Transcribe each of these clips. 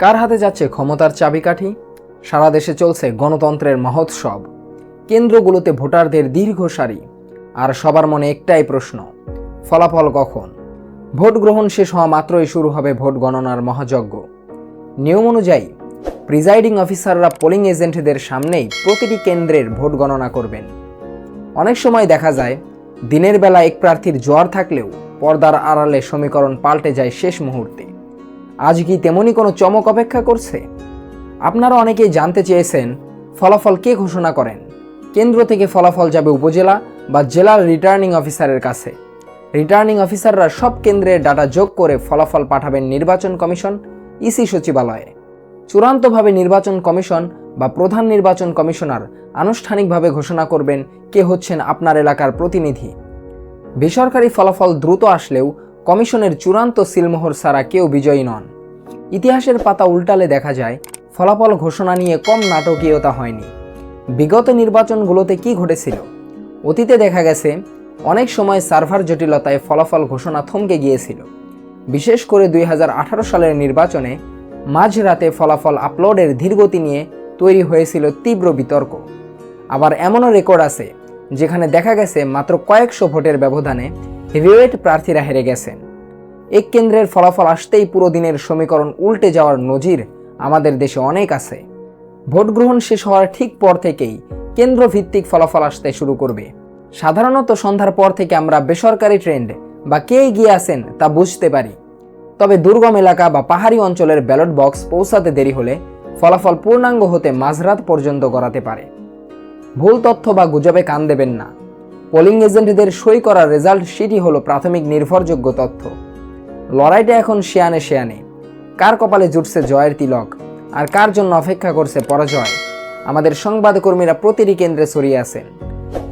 কার হাতে যাচ্ছে ক্ষমতার চাবিকাঠি? সারা দেশে চলছে গণতন্ত্রের মহোৎসব। কেন্দ্রগুলোতে ভোটারদের দীর্ঘ সারি। আর সবার মনে একটাই প্রশ্ন, ফলাফল কখন? ভোট গ্রহণ শেষ হওয়া মাত্রই শুরু হবে ভোট গণনার মহাযজ্ঞ। নিয়ম অনুযায়ী, প্রিজাইডিং অফিসাররা পোলিং এজেন্টদের সামনেই প্রতিটি কেন্দ্রের ভোট গণনা করবেন। অনেক সময় দেখা যায়, দিনের বেলা এক প্রার্থীর জোয়ার থাকলেও পর্দার আড়ালে সমীকরণ পাল্টে যায় শেষ মুহূর্তে। আজ কি তেমনই কোনো চমক অপেক্ষা করছে? আপনারা অনেকেই জানতে চেয়েছেন ফলাফল কে ঘোষণা করেন। কেন্দ্র থেকে ফলাফল যাবে উপজেলা বা জেলার রিটার্নিং অফিসারের কাছে। রিটার্নিং অফিসাররা সব কেন্দ্রের ডাটা যোগ করে ফলাফল পাঠাবেন নির্বাচন কমিশন ইসি সচিবালয়ে। চূড়ান্তভাবে নির্বাচন কমিশন বা প্রধান নির্বাচন কমিশনার আনুষ্ঠানিকভাবে ঘোষণা করবেন কে হচ্ছেন আপনার এলাকার প্রতিনিধি। বেসরকারি ফলাফল দ্রুত আসলেও কমিশনের চূড়ান্ত সিলমোহর ছাড়া কেউ বিজয়ী নন। ইতিহাসের পাতা উল্টালে দেখা যায়, ফলাফল ঘোষণা নিয়ে কম নাটকীয়তা হয়নি। বিগত নির্বাচনগুলোতে কি ঘটেছিল? অতীতে দেখা গেছে, অনেক সময় সার্ভার জটিলতায় ফলাফল ঘোষণা থমকে গিয়েছিল। বিশেষ করে দুই হাজার আঠারো সালের নির্বাচনে মাঝরাতে ফলাফল আপলোডের ধীরগতি নিয়ে তৈরি হয়েছিল তীব্র বিতর্ক। আবার এমনও রেকর্ড আছে, যেখানে দেখা গেছে মাত্র কয়েকশো ভোটের ব্যবধানে হেভিওয়েট প্রার্থীরা হেরে গেছেন। এক কেন্দ্রের ফলাফল আসতেই পুরো দিনের সমীকরণ উল্টে যাওয়ার নজির আমাদের দেশে অনেক আছে। ভোট গ্রহণ শেষ হওয়ার ঠিক পর থেকেই কেন্দ্রভিত্তিক ফলাফল আসতে শুরু করবে। সাধারণত সন্ধ্যার পর থেকে আমরা বেসরকারি ট্রেন্ড বা কে এগিয়ে আছেন তা বুঝতে পারি। তবে দুর্গম এলাকা বা পাহাড়ি অঞ্চলের ব্যালট বক্স পৌঁছাতে দেরি হলে ফলাফল পূর্ণাঙ্গ হতে মাঝরাত পর্যন্ত গড়াতে পারে। ভুল তথ্য বা গুজবে কান দেবেন না। পোলিং এজেন্টদের সই করা রেজাল্ট শিটই হলো প্রাথমিক নির্ভরযোগ্য তথ্য। লড়াইটা এখন শেয়ানে শেয়ানে। কার কপালে জুটছে জয়ের তিলক? আর কার জন্য অপেক্ষা করছে পরাজয়? আমাদের সংবাদকর্মীরা প্রতিটি কেন্দ্রে ছড়িয়ে আছেন।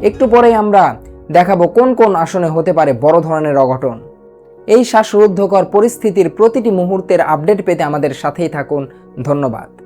একটু পরেই আমরা দেখাবো কোন কোন আসনে হতে পারে বড় ধরনের অঘটন। এই শ্বাসরুদ্ধকর পরিস্থিতির প্রতিটি মুহূর্তের আপডেট পেতে আমাদের সাথেই থাকুন। ধন্যবাদ।